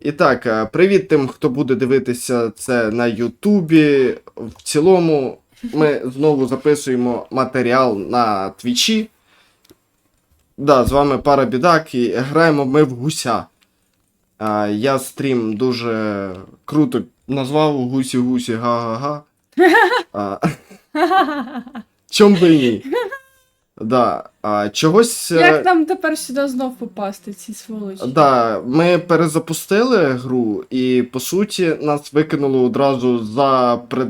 І так, е, привіт тим, хто буде дивитися це на Ютубі. В цілому, ми знову записуємо матеріал на Твічі. Да, з вами пара бідак і граємо ми в гуся. А, я стрім дуже круто назвав гусі-гусі га-га-га. Чом би ні? Да, а, чогось. е, Як нам тепер сюди знов попасти, ці сволочі? Да, ми перезапустили гру, і по суті нас викинуло одразу за пред...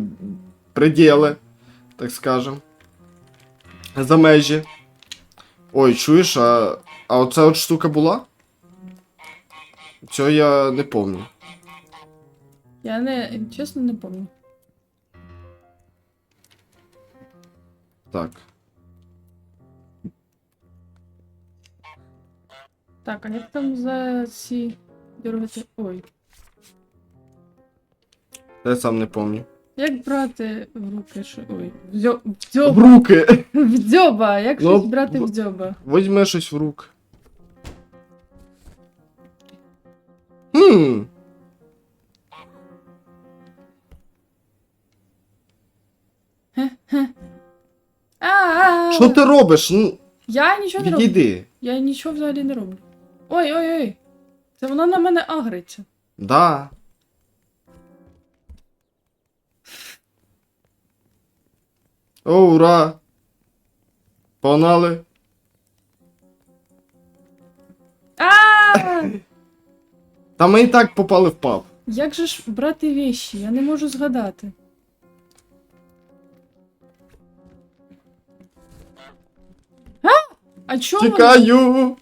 преділи, так скажем. За межі. Ой, чуєш, а, а оця от штука була? Цього я не пам'ятаю. Я не чесно не пам'ятаю. Так. Так, а як там за ці дергати. Ой. Я сам не пам'ятаю. Як брати в руки що. Ой. В дзьо- в В дзьоба. руки! В дзьоба. Як Ну, щось брати б- в дзьоба? Возьми щось в руки. Хм. А, Що ти робиш? Ну, Я нічого не роблю. відійди. Я нічого взагалі не роблю. Ой, ой, ой. Це вона на мене агриться. Да. О, ура! Погнали. А! Та ми і так попали в паб. Як же ж брати вещі? Я не можу згадати. А? А чому? Тікаю.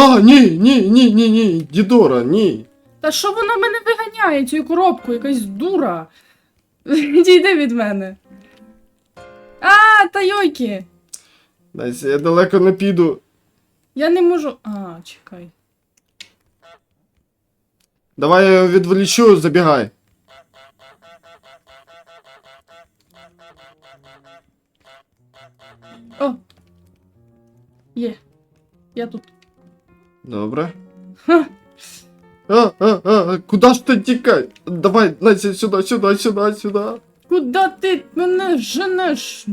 А, ні, ні, ні, ні, ні, Дідора, ні. Та що вона мене виганяє, цю коробку, якась дура. Відійди від мене. А, та йойки! Дайся, я далеко не піду. Я не можу. А, чекай. Давай я його відволічу, забігай. О! Є. Я тут. Добре. Ха. А, а, а, куди ж ти тікай? Давай, Настя, сюди, сюди, сюди, сюди. Куда ти мене женеш?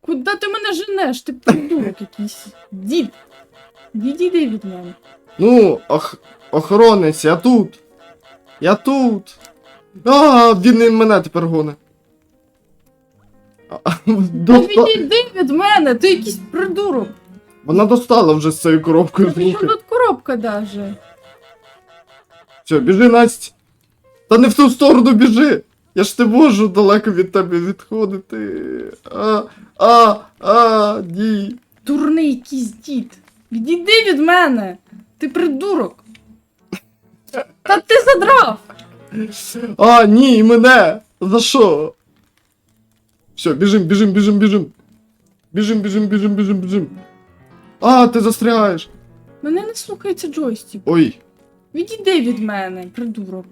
Куда ти мене женеш? Ти придурок якийсь. Дід. Відійди від мене. Ну, ох, охоронець, я тут. Я тут. А, він і мене тепер гоне. Та відійди від мене, ти якийсь придурок. Вона достала вже з цією коробкою з Та руки. тут коробка даже? Все, біжи, Настя. Та не в ту сторону біжи. Я ж не можу далеко від тебе відходити. А, а, а, ні. Дурний якийсь дід. Відійди від мене. Ти придурок. Та ти задрав. А, ні, мене. За що? Все, біжим, біжим, біжим, біжим. Біжим, біжим, біжим, біжим, біжим. А, ти застрягаєш. Мене не слухається джойстик. Ой. Відійди від мене, придурок.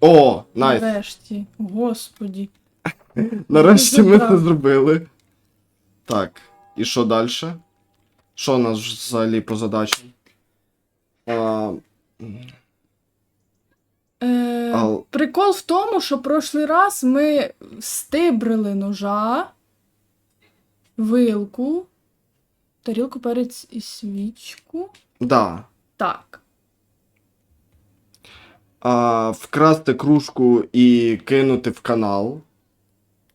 О, найс. Нарешті. Господі. Нарешті ми це зробили. Так, і що далі? Що у нас взагалі по задачі? А, Е, ал... Прикол в тому, що прошлий раз ми стибрили ножа, вилку, тарілку, перець і свічку. Да. Так. А, вкрасти кружку і кинути в канал.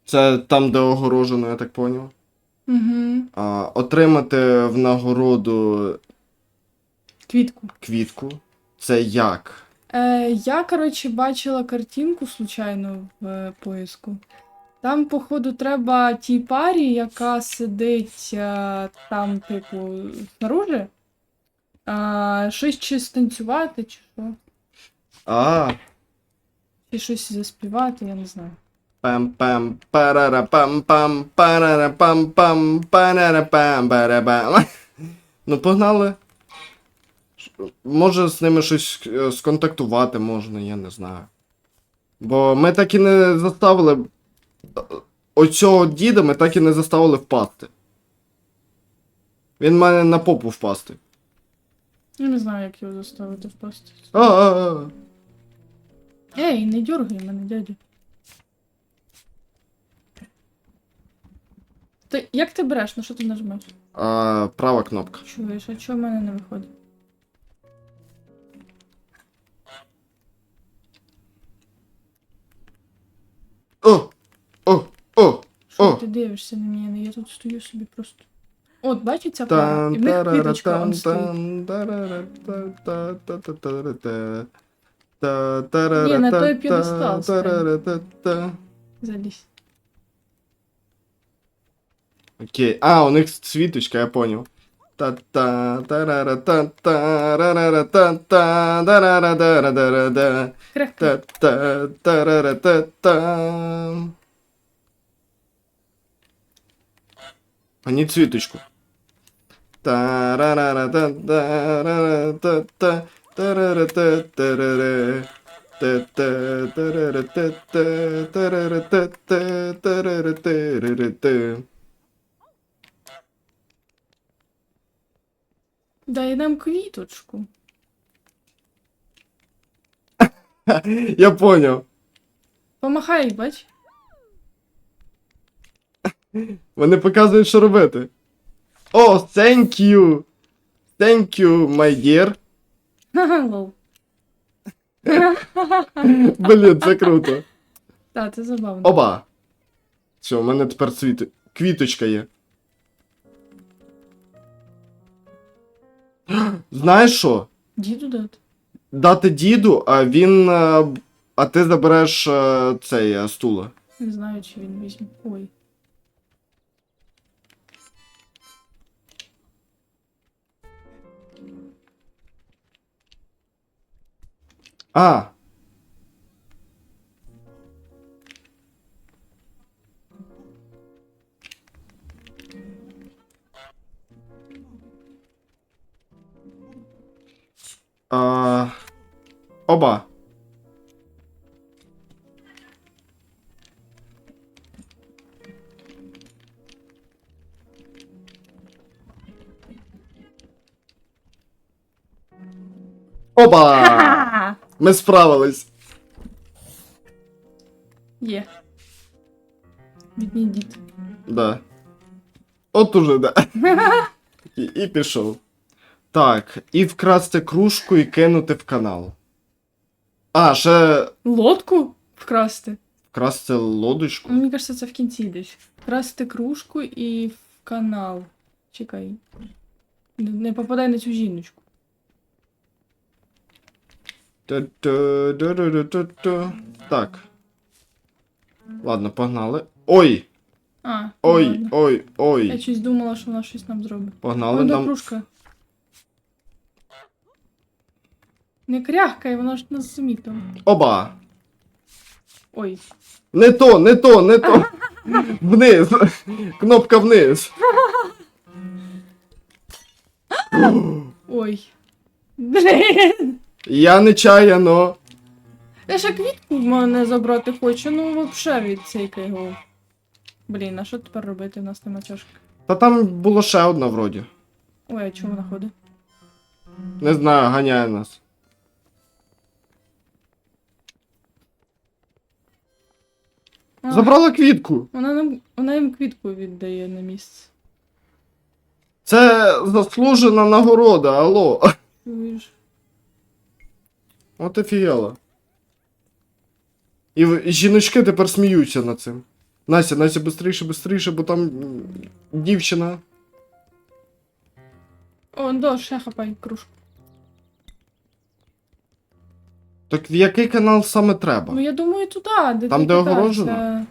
Це там, де огорожено, я так поняв. Угу. А, отримати в нагороду Квітку. квітку. Це як? Е, я, коротше, бачила картинку случайно в е, поиску. Там, походу, треба тій парі, яка сидить е, там, типу, снаружи. Е, щось чи станцювати, чи що. А, Чи щось заспівати, я не знаю. пам-пам, парара-пам-пам, парара-пам-пам, парара-пам, барабам. Ну, погнали. Може з ними щось е, сконтактувати можна, я не знаю. Бо ми так і не заставили. Оцього діда ми так і не заставили впасти. Він має на попу впасти. Я не знаю, як його заставити впасти. А-а-а. Ей, не дергай мене, дядя. Ти, як ти береш? На що ти нажмеш? А, права кнопка. Чуєш, а чого в мене не виходить? ти дивишся на мене, я тут стою собі просто. От, бачите, ця Окей. А, у них квіточка он стоїть. Ні, на той п'єдестал стань. Залізь. Окей. А, у них світочка, я понял. Крехка. Тарара тарара та. Дай нам квіточку. Я поняв. Помахай, бач. Вони показують, що робити. О, thank you. Thank you, my dear. Блін, це круто. Так, це забавно. Оба. Все, у мене тепер цвіти. Квіточка є. Знаєш що? Діду дати. Дати діду, а він. е, А ти забереш е, цей е, стула. Не знаю, чи він візьме. Ой. 아. 아, oba. Oba! Ми справились. Є. Бідний дід. Да. От уже, да. І, і пішов. Так, і вкрасти кружку і кинути в канал. А, ще Лодку вкрасти. вкрасти лодочку. Ну, Мені кажется, це в кінці десь. Вкрасти кружку і в канал. Чекай. Не- Не попадай на цю жіночку. Так. Ладно, погнали. Ой! А, ну Ой, ой, Я щось думала, що вона щось нам зробить. Погнали до нам. кружка. Не кряхкай, вона ж нас замітила. Оба! Ой. Не то, не то, не то. Вниз. Кнопка вниз. Ой. Блін. Я нечаяно. Я ще квітку в мене забрати хочу, ну вообще від цей його. Блін, а що тепер робити? У нас нема чашки. Та там було ще одна вроді. Ой, а чому вона ходить? Не знаю, ганяє нас. А, Забрала квітку. Вона нам вона їм квітку віддає на місце. Це заслужена нагорода, алло. Чуєш? От офігела. І і жіночки тепер сміються над цим. Настя, Настя, бистріше, бистріше, бо там дівчина. О, до, ще хапай кружку. Так в який канал саме треба? Ну я думаю, туди, де Там, ти де катався. огорожено?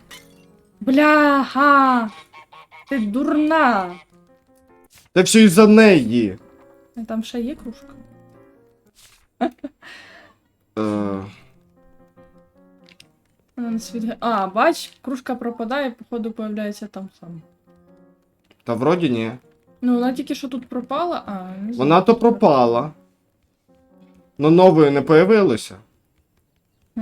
Бляха! Ти дурна! Та все із-за неї. Там ще є кружка. Е, Вона на світ. А, бач, кружка пропадає, походу появляється там сам. та вроді ні. Ну, вона тільки що тут пропала, а. Не знаю. Вона то пропала. Но нової не появилося. Хм.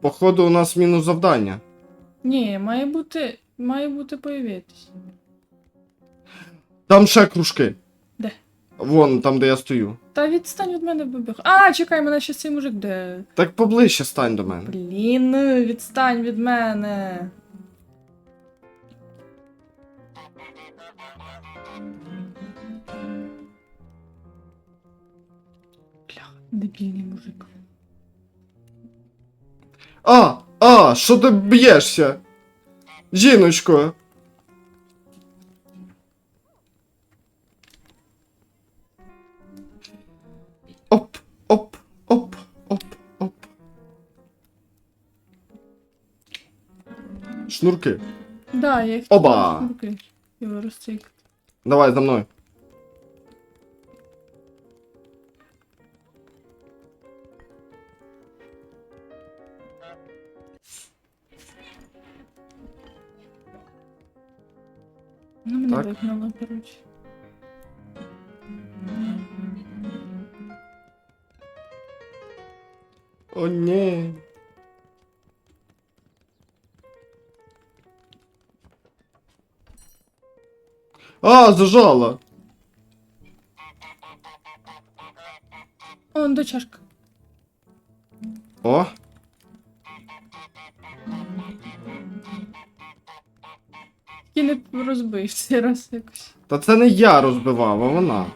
Походу, у нас мінус завдання. Ні, має бути. Має бути появитись. Там ще кружки. Вон, там, де я стою. Та відстань від мене бибіг. А, чекай, мене ще цей мужик де. Так поближче стань до мене. Блін, відстань від мене. Бля, дебільний мужик. А! А! Що ти б'єшся? Жіночко! Шнурки. Да, я їх Оба! шнурки. Його розцик. Давай за мною. Ну, мене Так. вигнало, коротше. О, ні. А, зажала. О, он до чашка. О, І не розбив цей раз якось. та це не я розбивав, а вона.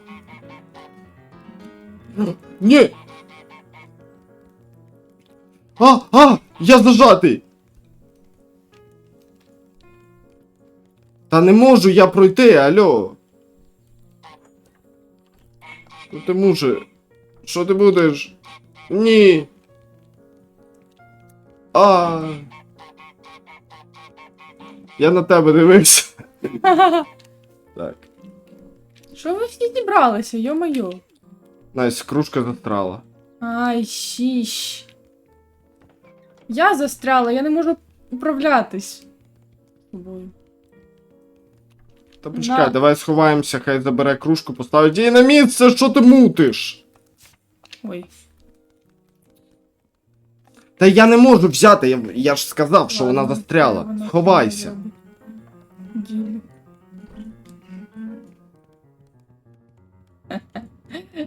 Ні. А, а, я зажатий. Та не можу я пройти, алло. Що ти може? Що ти будеш? Ні. А. Я на тебе дивився. Так. Що ви всі зібралися, йо-моє? Настя, кружка застрала. Ай, щіщ. Я застряла, я не можу управлятись. Собою. Та почекай, На. давай сховаємося, хай забере кружку, поставить її на місце, що ти мутиш? Ой. Та я не можу взяти, я, я ж сказав, що вона застряла. вона Сховайся.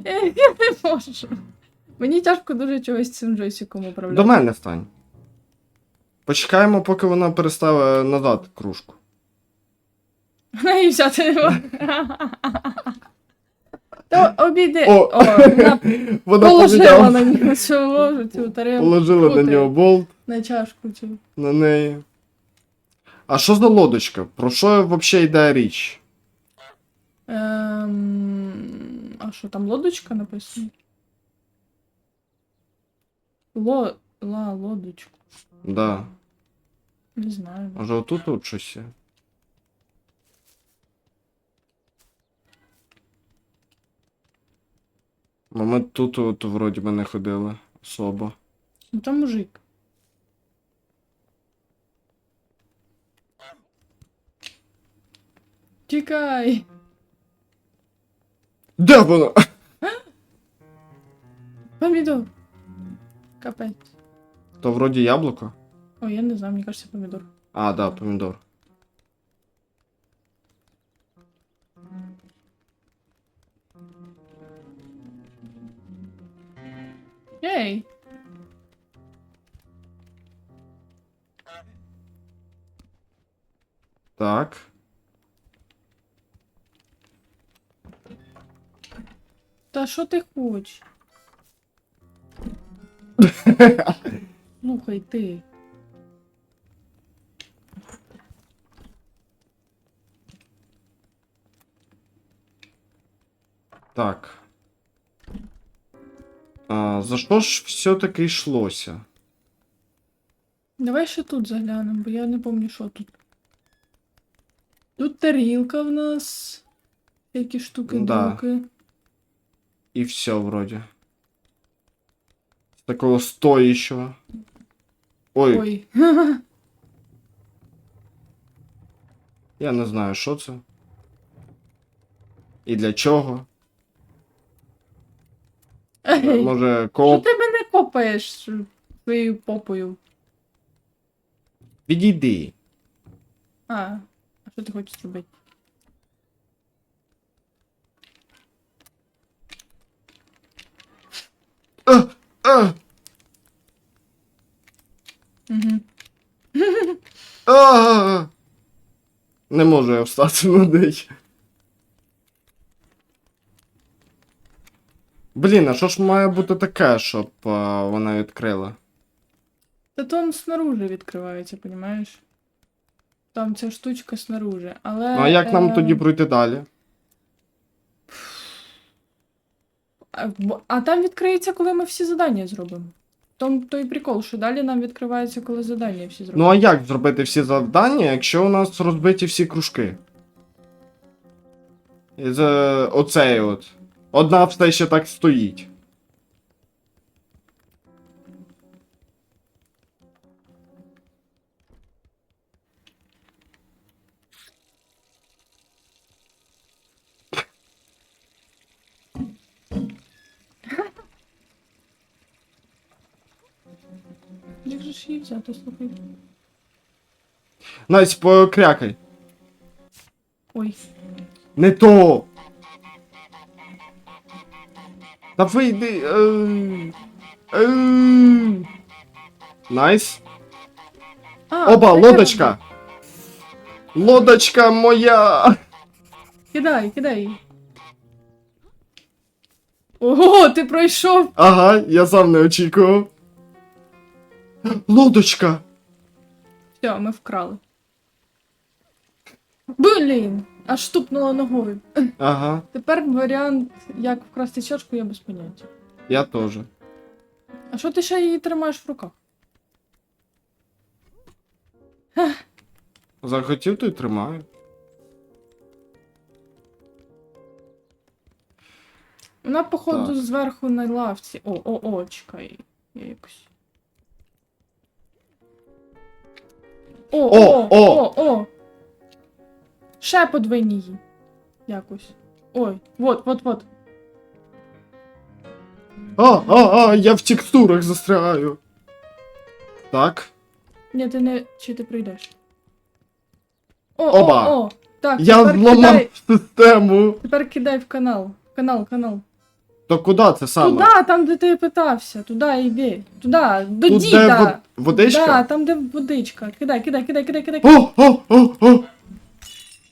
Я не можу. Мені тяжко дуже чогось цим джойстиком управляти. До мене стань. Почекаємо, поки вона переставить назад кружку. Її взяти може. То обійди. О, О, вона Вона положила на нього цю ложу, цю тарелку. положила на нього болт На чашку цю. на неї. А що за лодочка? Про що взагалі йде річ? Ем, а що, там лодочка написано? Ло... Ла, лодочку. Да. Не знаю. Може отут тут щось є? Бо ми тут от, вроді би не ходили особо. Ну там мужик. Тікай! Де воно? Помідор. Капець. То вроді яблуко. Ой, я не знаю, мені кажется, помідор. А, да, помідор. Ей! Так. Та що ти хочеш? Слухай ти. Так. А, за що ж все-таки йшлося? Давай ще тут заглянемо, бо я не пам'ятаю, що тут. Тут тарілка в нас. Які штуки Да. дуки. І все вроді. З такого стоящего. Ой, Ой. я не знаю, що це. І для чого. Може, Що коп. ти мене копаєш своєю попою? Відійди. А, а що ти хочеш зробити? А-а-а! Не можу я встати на день. Блін, а що ж має бути таке, щоб а, вона відкрила? Та там снаружи відкривається, понімаєш? Там ця штучка снаружи. Але. Ну а як нам е, тоді пройти далі? А, а там відкриється, коли ми всі завдання зробимо. Том той прикол, що далі нам відкривається, коли завдання всі Ну а як зробити всі завдання, якщо у нас розбиті всі кружки? І за оцей от. Одна все ще так стоїть. Як же ж її взяти, слухай? Настя, покрякай. Ой. Не то. Та вийди. Е... Е... Найс. А, Оба, таке лодочка. Лодочка моя. Кидай, кидай. Ого, ти пройшов! Ага, я сам не очікував. Лодочка. Все, ми вкрали. Блін! Аж тупнула ногою. Ага, Тепер варіант, як вкрасти чашку, я без поняття. я теж. А що ти ще її тримаєш в руках? Захотів, то й тримаю. Вона, походу, Так. зверху на лавці. О, о, о, чекай. Я якось. О, О, о, о, о! Ще подвинь її. Якось. Ой, вот, вот, вот. А, а, а, я в текстурах застрягаю. Так. Ні, ти не. Чи ти прийдеш? О, Оба. о, о! Так, Я тепер зламав кидай, систему. тепер кидай в канал. Канал, канал. То куди це саме? Туда, там, де ти питався. Туди йди. Туди, до Тут де діда. вод- водичка? Да, там, де водичка. Кидай, кидай, кидай, кидай, кидай. О, о, о, о!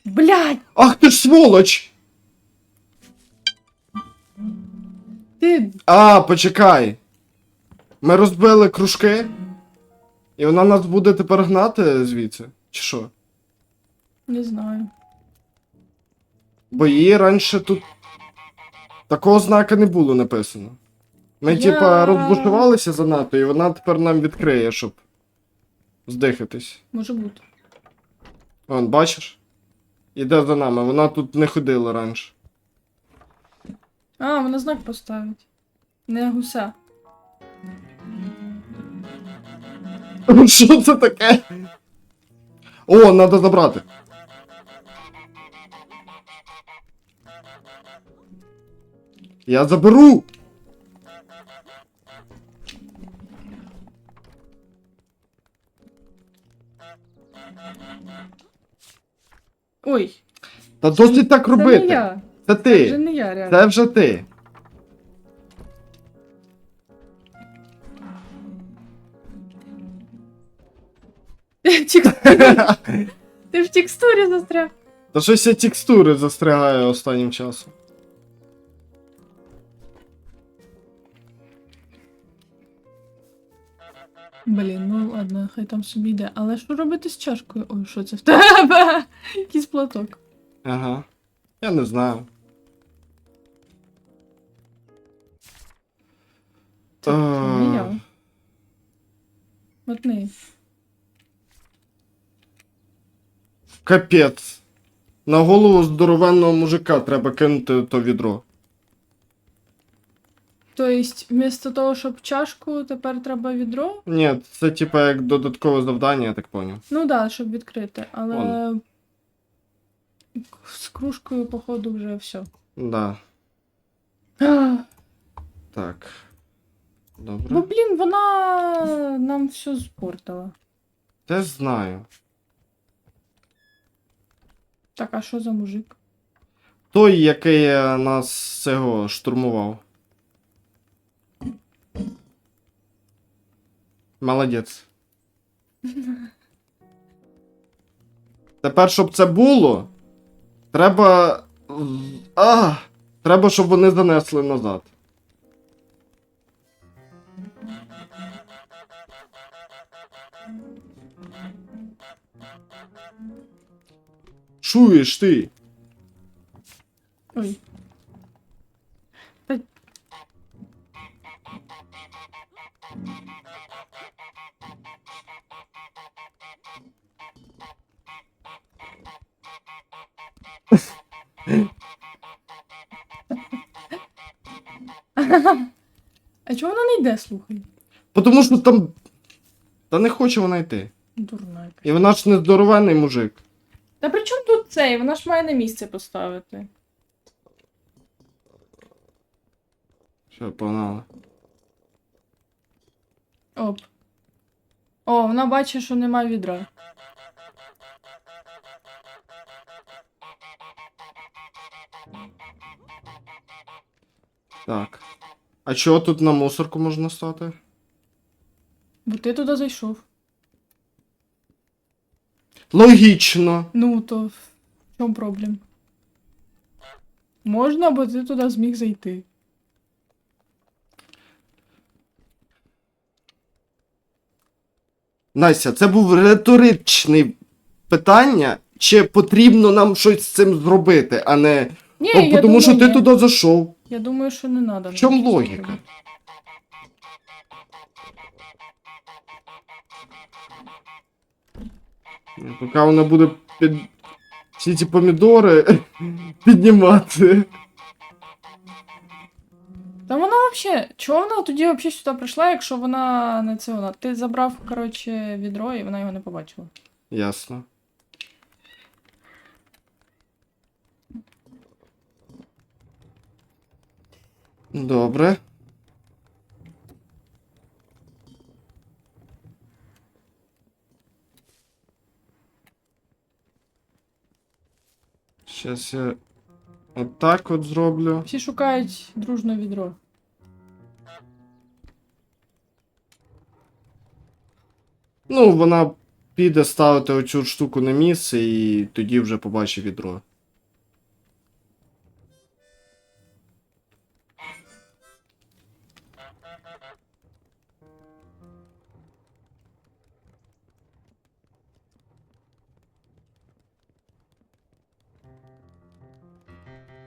Блядь, Ах ти ж сволоч! ти. А, почекай. Ми розбили кружки. І вона нас буде тепер гнати звідси? Чи що? Не знаю. Бо її раніше тут. Такого знака не було написано. Ми, Я- типа, розбушувалися занадто, і вона тепер нам відкриє, щоб здихатись. Може бути. Вон, бачиш? Іде за нами, вона тут не ходила раніше. А, вона знак поставить. Не гуся. Що це таке? О, треба забрати. Я заберу! Ой, Та досить так це робити. не я. Це Це вже не я, реально. Це вже ти. Ти в текстурі застряг. Та щось я текстури застрягаю останнім часом. Блін, ну ладно, хай там собі йде. Але що робити з чашкою? Ой, що це в тебе? Якийсь платок. Ага. Я не знаю. Це не я. От не. Капець. На голову здоровенного мужика треба кинути то відро. Тобто, вмісто того, щоб чашку, тепер треба відро? Ні, це типа як додаткове завдання, я так поняв. Ну так, да, щоб відкрити, але. З кружкою, походу, вже все. Да. Так. Добре. Бо, блін, вона нам все спортила. Теж знаю. Так, а що за мужик? Той, який нас цього штурмував. Молодець. Тепер, щоб це було, треба. А, треба, щоб вони занесли назад. Чуєш ти? Ой. А чого вона не йде, слухай? Потому що там. Та не хоче вона йти. Дурна. І вона ж не здоровенний мужик. Та при чому тут цей? Вона ж має на місце поставити. Все, погнали. Оп. О, вона бачить, що нема відра. Так. А чого тут на мусорку можна стати? Бо ти туди зайшов. Логічно. Ну, то в чому проблем? Можна, бо ти туди зміг зайти. Настя, це був риторичне питання, чи потрібно нам щось з цим зробити, а не. Ні, О, я тому думаю, що ти ні. туди зайшов. Я думаю, що не треба. В чому логіка? Поки вона буде під... всі ці помідори піднімати. Та вона взагалі, чого вона тоді взагалі сюди прийшла, якщо вона не це вона? Ти забрав, коротше, відро і вона його не побачила. Ясно. Добре. Сейчас я отак от зроблю. Всі шукають дружно відро. Ну, вона піде ставити оцю штуку на місце і тоді вже побачить відро.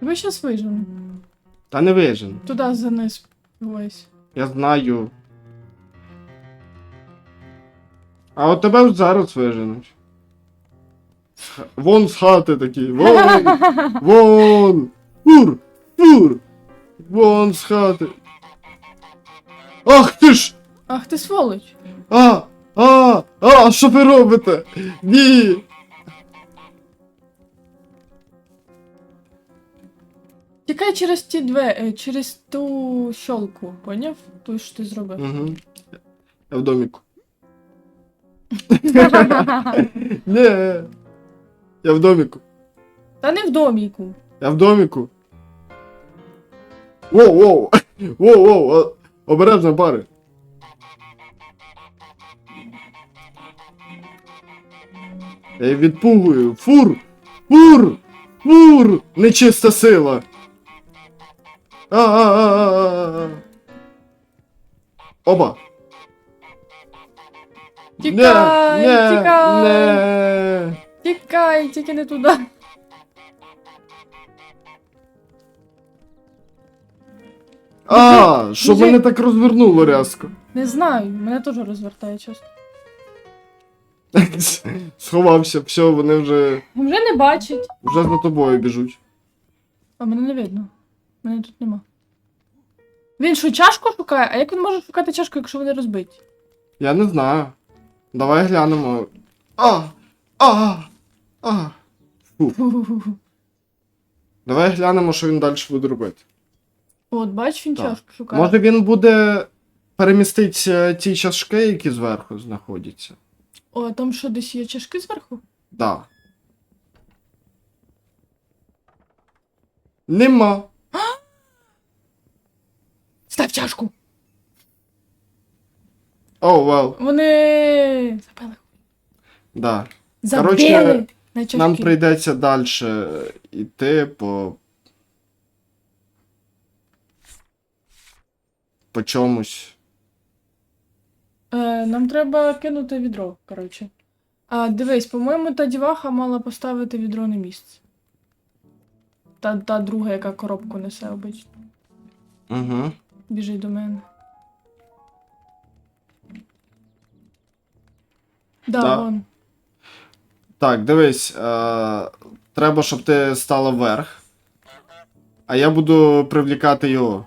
Ви зараз вижену. Та не вижен. Туди заниз. Ось. Я знаю. А от тебе зараз виженуть. Вон з хати такі. Вон! Вон! Фур! Фур! Вон з хати. Ах ти ж! Ах ти сволоч. А! А! А! Що ви робите? Ні! Тікай через ті две, через ту щолку, поняв? Ту, що ти зробив. Угу. Я в доміку. Ні. Я в доміку. Та не в доміку. Я в доміку. Воу, воу! Воу, воу! Обережно, пари. Я відпугую. Фур! Фур! Фур! Нечиста сила! А-а-а-а-а-а. Оба! Тікай, Не, тікай. Не. Тікай, тільки не туди. А, Дуже- мене так розвернуло рязко. Не знаю, мене теж розвертає часто. Сховався, все, вони вже, Вже не бачить. вже за тобою біжуть. А мене не видно. Мене тут нема. Він що, чашку шукає? А як він може шукати чашку, якщо вони розбиті? Я не знаю. Давай глянемо. А! А! А! Давай глянемо, що він далі буде робити. От, бач, він Так. чашку шукає. Може він буде перемістити ті чашки, які зверху знаходяться. О, там що, десь є чашки зверху? Да. Нема. Став чашку! О, вел. Вони. Забили. Да. Забили. Коротше, на Нам прийдеться далі йти по. По чомусь. Е, нам треба кинути відро, коротше. А, дивись, по-моєму, та діваха мала поставити відро на місце. Та, та друга, яка коробку несе обично. Угу. Біжить до мене. Да, Да. вон. Так, дивись. Е- треба, щоб ти стала вверх. А я буду привлікати його.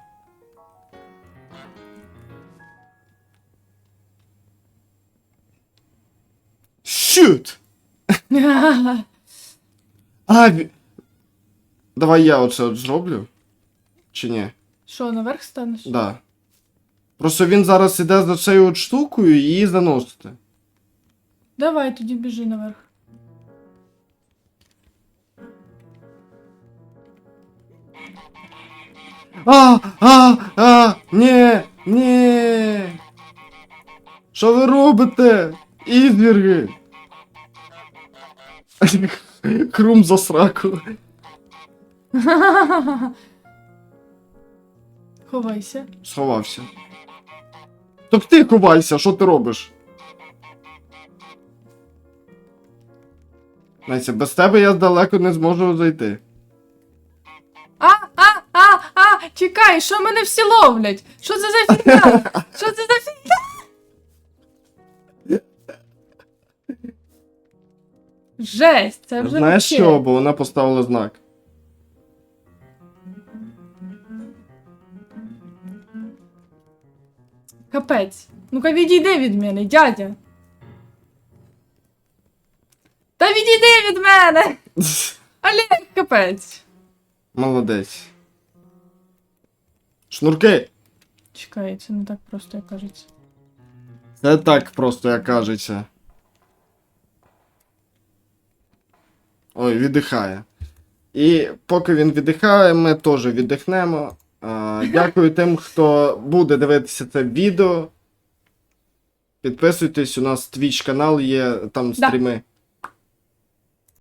Щут! А, Давай я оце от зроблю. Чи ні? Що, наверх станеш? Да. Просто він зараз іде за цією от штукою і її заносити. Давай, тоді біжи наверх. А, а, а, ні, ні. Що ви робите? Ізвірги. Крум за сраку. Ховайся. Сховався. Так ти ховайся, що ти робиш? Настя, без тебе я далеко не зможу зайти. А, а, а, а! Чекай, що мене всі ловлять? Що це за фігня? Що це за фігня? Жесть, це вже Знаєш вообще. що, бо вона поставила знак. Капець. Ну-ка відійди від мене, дядя. Та відійди від мене! Олег, капець. Молодець. Шнурки. Чекай, це не так просто, як кажеться. Це так просто, як кажеться. Ой, віддихає. І поки він віддихає, ми теж віддихнемо. Дякую тим, хто буде дивитися це відео. Підписуйтесь, у нас Twitch канал є, там Да. стріми.